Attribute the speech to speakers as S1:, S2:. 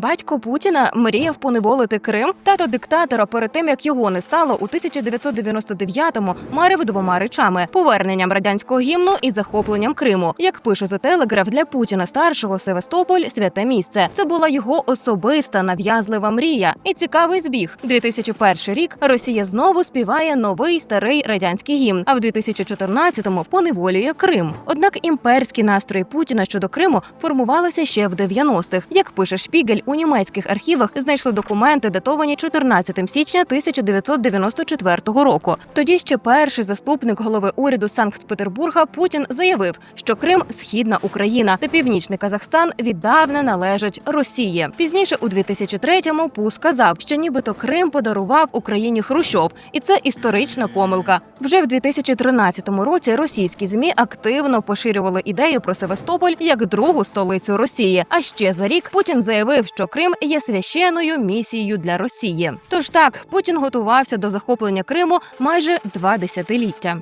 S1: Батько Путіна мріяв поневолити Крим. Тато диктатора перед тим як його не стало у 1999-му марив двома речами: поверненням радянського гімну і захопленням Криму. Як пише за телеграф для Путіна старшого Севастополь святе місце. Це була його особиста нав'язлива мрія. І цікавий збіг. 2001 рік Росія знову співає новий старий радянський гімн. А в 2014-му поневолює Крим. Однак імперські настрої Путіна щодо Криму формувалися ще в 90-х. Як пише Шпігель, у німецьких архівах знайшли документи, датовані 14 січня 1994 року. Тоді ще перший заступник голови уряду Санкт-Петербурга Путін заявив, що Крим східна Україна та північний Казахстан віддавна належать Росії. Пізніше у 2003-му Пу сказав, що нібито Крим подарував Україні Хрущов, і це історична помилка. Вже в 2013 році російські змі активно поширювали ідею про Севастополь як другу столицю Росії. А ще за рік Путін заявив, що Крим є священною місією для Росії. Тож так Путін готувався до захоплення Криму майже два десятиліття.